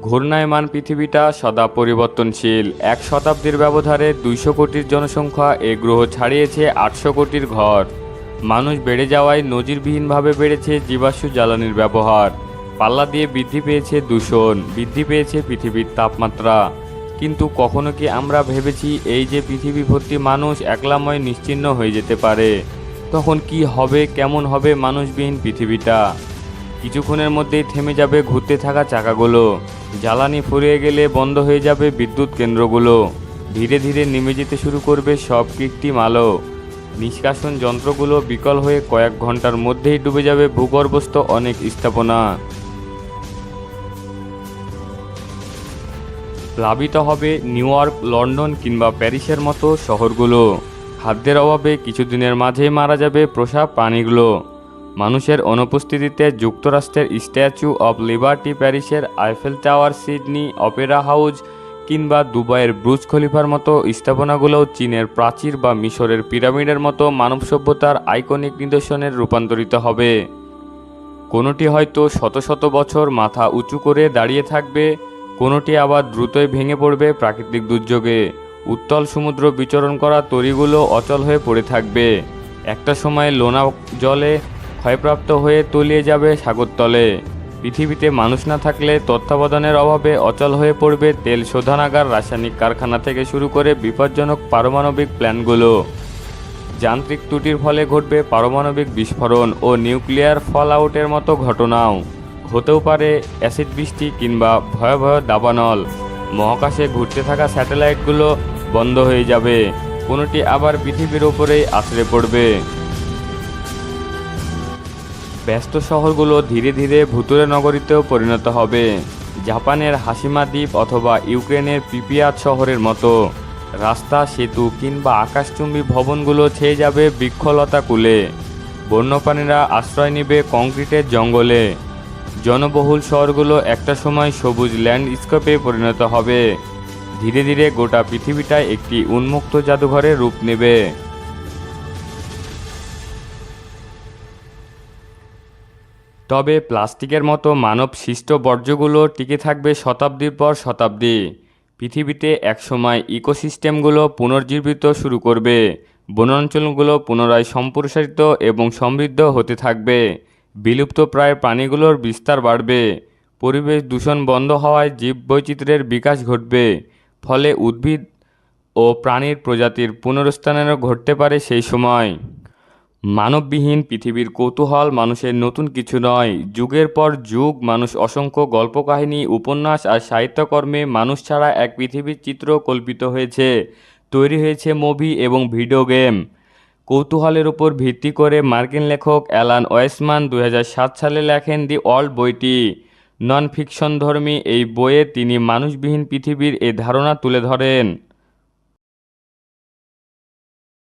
ঘূর্ণায়মান পৃথিবীটা সদা পরিবর্তনশীল। এক শতাব্দীর ব্যবধানে দুইশো কোটির জনসংখ্যা এ গ্রহ ছাড়িয়েছে আটশো কোটির ঘর। মানুষ বেড়ে যাওয়ায় নজিরবিহীনভাবে বেড়েছে জীবাশ্ম জ্বালানির ব্যবহার। পাল্লা দিয়ে বৃদ্ধি পেয়েছে দূষণ, বৃদ্ধি পেয়েছে পৃথিবীর তাপমাত্রা। কিন্তু কখনো কি আমরা ভেবেছি এই যে পৃথিবী ভর্তি মানুষ একলাময় নিশ্চিহ্ন হয়ে যেতে পারে? তখন কি হবে, কেমন হবে মানুষবিহীন পৃথিবীটা? কিছুক্ষণের মধ্যেই থেমে যাবে ঘুরতে থাকা চাকাগুলো। জ্বালানি ফুরিয়ে গেলে বন্ধ হয়ে যাবে বিদ্যুৎ কেন্দ্রগুলো। ধীরে ধীরে নেমে যেতে শুরু করবে সব কৃত্রিম আলো। নিষ্কাশন যন্ত্রগুলো বিকল হয়ে কয়েক ঘণ্টার মধ্যেই ডুবে যাবে ভূগর্ভস্থ অনেক স্থাপনা। প্লাবিত হবে নিউ ইয়র্ক, লন্ডন কিংবা প্যারিসের মতো শহরগুলো। খাদ্যের অভাবে কিছুদিনের মাঝেই মারা যাবে প্রসাব প্রাণীগুলো। মানুষের অনুপস্থিতিতে যুক্তরাষ্ট্রের স্ট্যাচু অব লিবার্টি প্যারিসের Eiffel tower, Sydney opera house কিংবা দুবাইয়ের ব্রুজ খলিফার মতো স্থাপনাগুলোও চীনের প্রাচীর বা মিশরের পিরামিডের মতো মানব সভ্যতার আইকনিক নিদর্শনের রূপান্তরিত হবে। কোনোটি হয়তো শত শত বছর মাথা উঁচু করে দাঁড়িয়ে থাকবে, কোনোটি আবার দ্রুতই ভেঙে পড়বে প্রাকৃতিক দুর্যোগে। উত্তল সমুদ্র বিচরণ করা তরিগুলো অচল হয়ে পড়ে থাকবে। একটা সময় লোনা জলে ক্ষয়প্রাপ্ত হয়ে তলিয়ে যাবে সাগরতলে। পৃথিবীতে মানুষ না থাকলে তত্ত্বাবধানের অভাবে অচল হয়ে পড়বে তেল শোধনাগার, রাসায়নিক কারখানা থেকে শুরু করে বিপজ্জনক পারমাণবিক প্ল্যানগুলো। যান্ত্রিক ত্রুটির ফলে ঘটবে পারমাণবিক বিস্ফোরণ ও নিউক্লিয়ার ফল আউটের মতো ঘটনাও। হতেও পারে অ্যাসিড বৃষ্টি কিংবা ভয়াবহ দাবানল। মহাকাশে ঘুরতে থাকা স্যাটেলাইটগুলো বন্ধ হয়ে যাবে। কোনোটি আবার পৃথিবীর ওপরেই আছড়ে পড়বে। ব্যস্ত শহরগুলো ধীরে ধীরে ভুতুরে নগরীতেও পরিণত হবে। জাপানের হাসিমা দ্বীপ অথবা ইউক্রেনের পিপিয়াত শহরের মতো। রাস্তা, সেতু কিংবা আকাশচুম্বী ভবনগুলো ছেয়ে যাবে বৃক্ষলতা কুলে। বন্যপ্রাণীরা আশ্রয় নেবে কংক্রিটের জঙ্গলে। জনবহুল শহরগুলো একটা সময় সবুজ ল্যান্ডস্কেপে পরিণত হবে। ধীরে ধীরে গোটা পৃথিবীটাই একটি উন্মুক্ত জাদুঘরের রূপ নেবে। তবে প্লাস্টিকের মতো মানব সৃষ্ট বর্জ্যগুলো টিকে থাকবে শতাব্দীর পর শতাব্দী। পৃথিবীতে একসময় ইকোসিস্টেমগুলো পুনর্জীবিত শুরু করবে। বনাঞ্চলগুলো পুনরায় সম্প্রসারিত এবং সমৃদ্ধ হতে থাকবে। বিলুপ্ত প্রায় প্রাণীগুলোর বিস্তার বাড়বে। পরিবেশ দূষণ বন্ধ হওয়ায় জীববৈচিত্র্যের বিকাশ ঘটবে। ফলে উদ্ভিদ ও প্রাণীর প্রজাতির পুনরুত্থানেরও ঘটতে পারে সেই সময়। মানববিহীন পৃথিবীর কৌতূহল মানুষের নতুন কিছু নয়। যুগের পর যুগ মানুষ অসংখ্য গল্পকাহিনী, উপন্যাস আর সাহিত্যকর্মে মানুষ ছাড়া এক পৃথিবীর চিত্র কল্পিত হয়েছে, তৈরি হয়েছে মুভি এবং ভিডিও গেম। কৌতূহলের উপর ভিত্তি করে মার্কিন লেখক অ্যালান ওয়েসমান দু হাজার সাত সালে লেখেন দি ওয়ার্ল্ড বইটি নন ফিকশন ধর্মী এই বইয়ে তিনি মানুষবিহীন পৃথিবীর এই ধারণা তুলে ধরেন।